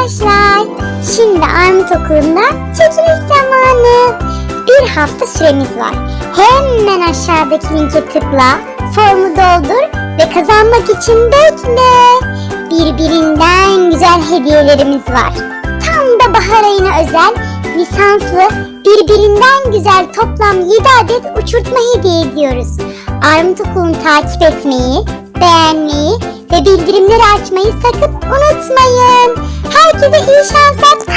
arkadaşlar. Şimdi Armut Okulu'nda çekiliş zamanı. Bir hafta süremiz var. Hemen aşağıdaki linke tıkla, formu doldur ve kazanmak için bekle. Birbirinden güzel hediyelerimiz var. Tam da bahar ayına özel lisanslı birbirinden güzel toplam 7 adet uçurtma hediye ediyoruz. Armut Okulu'nu takip etmeyi, beğenmeyi ve bildirimleri açmayı sakın unutmayın. Herkese iyi şanslar.